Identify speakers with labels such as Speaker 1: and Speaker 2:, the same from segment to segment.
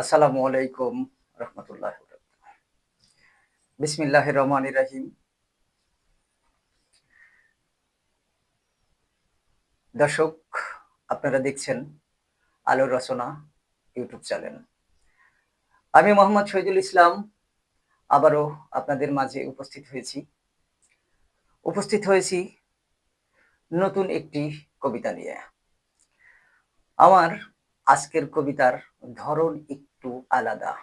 Speaker 1: আসসালামু আলাইকুম রহমতুল্লাহ বিসমিল্লাহ রহমান রাহিম। দর্শক, আপনারা দেখছেন আলোর রচনা ইউটিউব চ্যানেল। আমি মোহাম্মদ শহীদুল ইসলাম, আবারও আপনাদের মাঝে উপস্থিত হয়েছি। উপস্থিত হয়েছি নতুন একটি কবিতা নিয়ে। আমার আজকের কবিতার ধরন একটু আলাদা।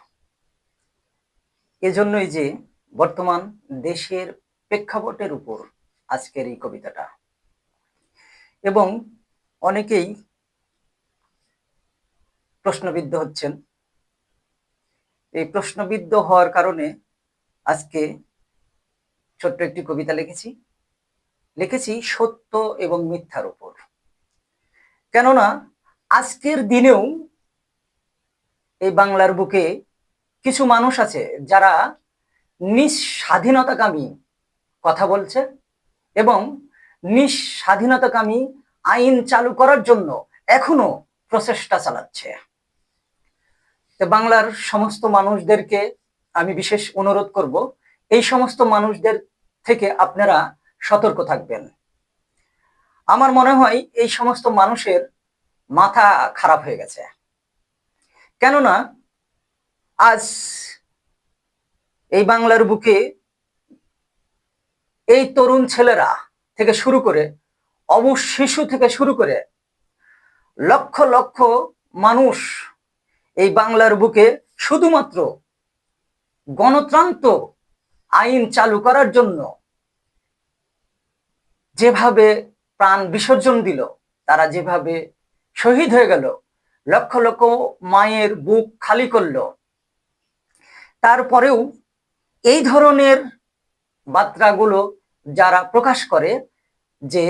Speaker 1: এজন্যই যে বর্তমান দেশের প্রেক্ষাপটের উপর আজকের এই কবিতাটা। এবং অনেকেই প্রশ্নবিদ্ধ হচ্ছেন। এই প্রশ্নবিদ্ধ হওয়ার কারণে আজকে ছোট্ট একটি কবিতা লিখেছি। লিখেছি সত্য এবং মিথ্যার উপর। কেননা আজকের দিনেও এই বাংলার বুকে কিছু মানুষ আছে যারা নিঃস্বাধীনতাকামী কথা বলছে এবং নিঃস্বাধীনতাকামী আইন চালু করার জন্য এখনও প্রচেষ্টা চালাচ্ছে। বাংলার সমস্ত মানুষদেরকে আমি বিশেষ অনুরোধ করব, এই সমস্ত মানুষদের থেকে আপনারা সতর্ক থাকবেন। আমার মনে হয় এই সমস্ত মানুষের মাথা খারাপ হয়ে গেছে। কেননা আজ এই বাংলার বুকে এই তরুণ ছেলেরা থেকে শুরু করে অবশ শিশু থেকে শুরু করে লক্ষ লক্ষ মানুষ এই বাংলার বুকে শুধুমাত্র গণতন্ত্র আইন চালু করার জন্য যেভাবে প্রাণ বিসর্জন দিল, তারা যেভাবে শহীদ হয়ে গেল লক্ষ লক্ষ মায়ের বুক খালি করল। তারপরেও এই ধরনের বার্তাগুলো যারা প্রকাশ করে যে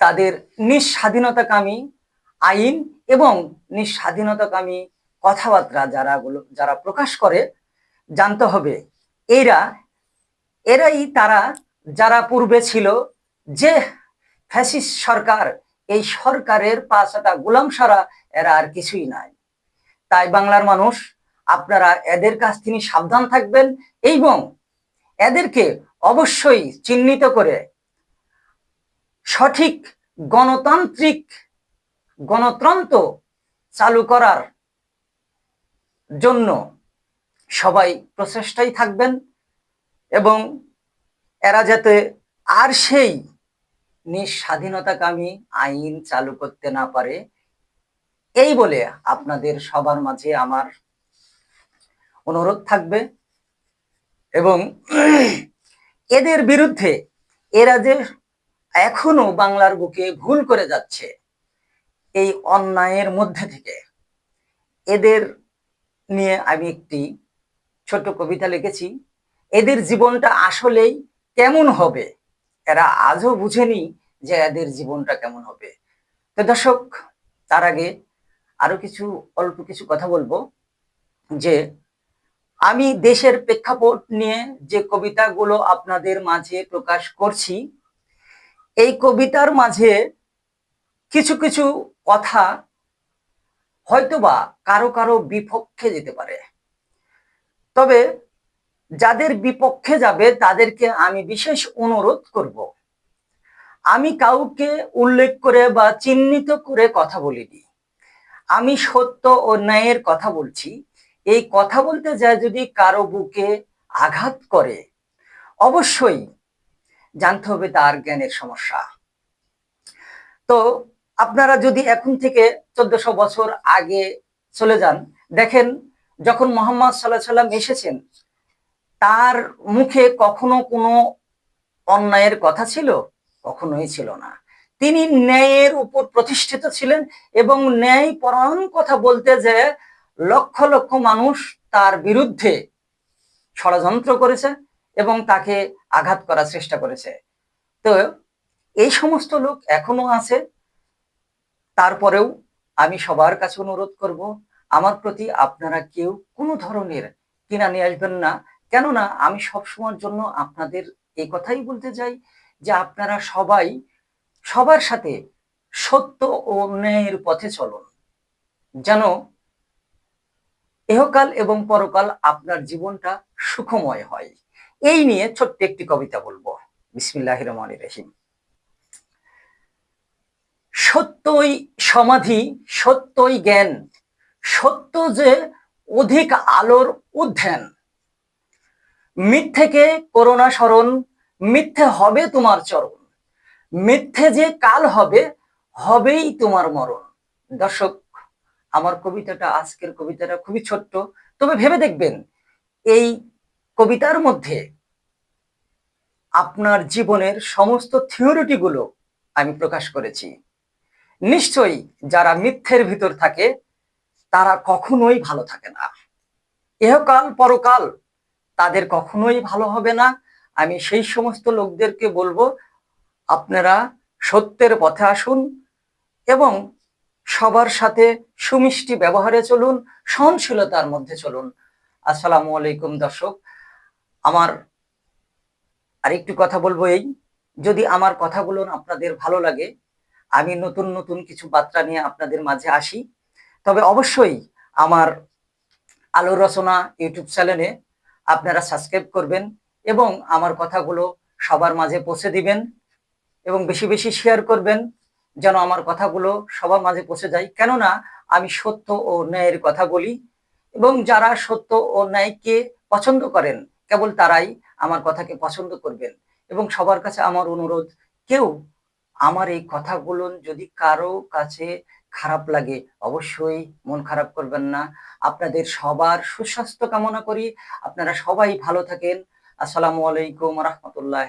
Speaker 1: তাদের নিঃস্বাধীনতাকামী আইন এবং নিঃস্বাধীনতাকামী কথাবার্তা যারা যারা প্রকাশ করে, জানতে হবে এরা, এরাই তারা, যারা পূর্বে ছিল যে ফ্যাসিস্ট সরকার এই সরকারের পাঁচটা গোলাম সারা এরা আর কিছুই নাই। তাই বাংলার মানুষ, আপনারা এদের কাছ থেকে সাবধান থাকবেন এবং এদেরকে অবশ্যই চিহ্নিত করে সঠিক গণতান্ত্রিক গণতন্ত্র চালু করার জন্য সবাই প্রচেষ্টাই থাকবেন এবং এরা যাতে আর সেই নিঃস্বাধীনতাকামী আইন চালু করতে না পারে, এই বলে আপনাদের সবার মাঝে আমার অনুরোধ থাকবে এবং এদের বিরুদ্ধে এরা যে এখনও বাংলার বুকে ভুল করে যাচ্ছে এই অন্যায়ের মধ্যে থেকে, এদের নিয়ে আমি একটি ছোট কবিতা লিখেছি। এদের জীবনটা আসলেই কেমন হবে এরা আজও বুঝেনি যে এদের জীবনটা কেমন হবে। তো দর্শক, তার আগে আরও কিছু, অল্প কিছু কথা বলব যে আমি দেশের প্রেক্ষাপট নিয়ে যে কবিতাগুলো আপনাদের মাঝে প্রকাশ করছি, এই কবিতার মাঝে কিছু কিছু কথা হয়তোবা কারও কারও বিপক্ষে যেতে পারে। তবে যাদের বিপক্ষে যাবে, তাদেরকে আমি বিশেষ অনুরোধ করব। আমি কাউকে উল্লেখ করে বা চিহ্নিত করে কথা বলিনি। আমি সত্য ও ন্যায়ের কথা বলছি। এই কথা বলতে যায় যদি কারও বুকে আঘাত করে, অবশ্যই জানতে হবে তার জ্ঞানের সমস্যা। তো আপনারা যদি এখন থেকে চোদ্দশো বছর আগে চলে যান, দেখেন যখন মোহাম্মদ সাল্লাহ সাল্লাম এসেছেন তার মুখে কখনো কোনো অন্যায়ের কথা ছিল? কখনোই ছিল না। তিনি ন্যায়ের উপর প্রতিষ্ঠিত ছিলেন এবং ন্যায় পরায়ণ কথা বলতে যে লক্ষ লক্ষ মানুষ তার বিরুদ্ধে ষড়যন্ত্র করেছে এবং তাকে আঘাত করার চেষ্টা করেছে। তো এই সমস্ত লোক এখনও আছে। তারপরেও আমি সবার কাছে অনুরোধ করব, আমার প্রতি আপনারা কেউ কোনো ধরনের কিনা নিয়ে আসবেন না। কেননা আমি সবসময়ের জন্য আপনাদের এই কথাই বলতে চাই যে আপনারা সবাই সবার সাথে সত্য ও ন্যায়ের পথে চলুন। যেন এহকাল এবং পরকাল আপনার জীবনটা সুখময় হয়। এই নিয়ে ছোট্ট একটি কবিতা বলব। বিসমিল্লাহ রহমান রহিম। সত্যই সমাধি, সত্যই জ্ঞান, সত্য যে অধিক আলোর উদ্যান মিথ্যেকে করোনা স্মরণ, মিথ্যে হবে তোমার চরণ। মিথ্যে যে কাল হবে, হবেই তোমার মরণ। দর্শক, আমার কবিতাটা, আজকের কবিতাটা খুবই ছোট্ট। তবে ভেবে দেখবেন, এই কবিতার মধ্যে আপনার জীবনের সমস্ত থিওরিটি গুলো আমি প্রকাশ করেছি। নিশ্চয়ই যারা মিথ্যের ভিতর থাকে, তারা কখনোই ভালো থাকে না। এহকাল পরকাল তাদের কখনোই ভালো হবে না। আমি সেই সমস্ত লোকদেরকে বলব, আপনারা সত্যের পথে আসুন এবং সবার সাথে সুমিষ্টি ব্যবহারে চলুন, সহনশীলতার মধ্যে চলুন। আসসালামু আলাইকুম দর্শক, আমার আরেকটু কথা বলব এই, যদি আমার কথাগুলো আপনাদের ভালো লাগে, আমি নতুন নতুন কিছু বার্তা নিয়ে আপনাদের মাঝে আসি। তবে অবশ্যই আমার আলো রচনা ইউটিউব চ্যানেলে আপনারা সাবস্ক্রাইব করবেন এবং আমার কথাগুলো সবার মাঝে পৌঁছে দিবেন এবং বেশি বেশি শেয়ার করবেন যেন আমার কথাগুলো সবার মাঝে পৌঁছে যায়। কেননা আমি সত্য ও ন্যায়ের কথা বলি এবং যারা সত্য ও ন্যায়কে পছন্দ করেন, কেবল তারাই আমার কথাকে পছন্দ করবেন এবং সবার কাছে আমার অনুরোধ, কেউ আমার এই কথাগুলো যদি কারও কাছে খারাপ লাগে, অবশ্যই মন খারাপ করবেন না। আপনাদের সবার সুস্বাস্থ্য কামনা করি। আপনারা সবাই ভালো থাকেন। আসসালামু আলাইকুম রহমতুল্লাহ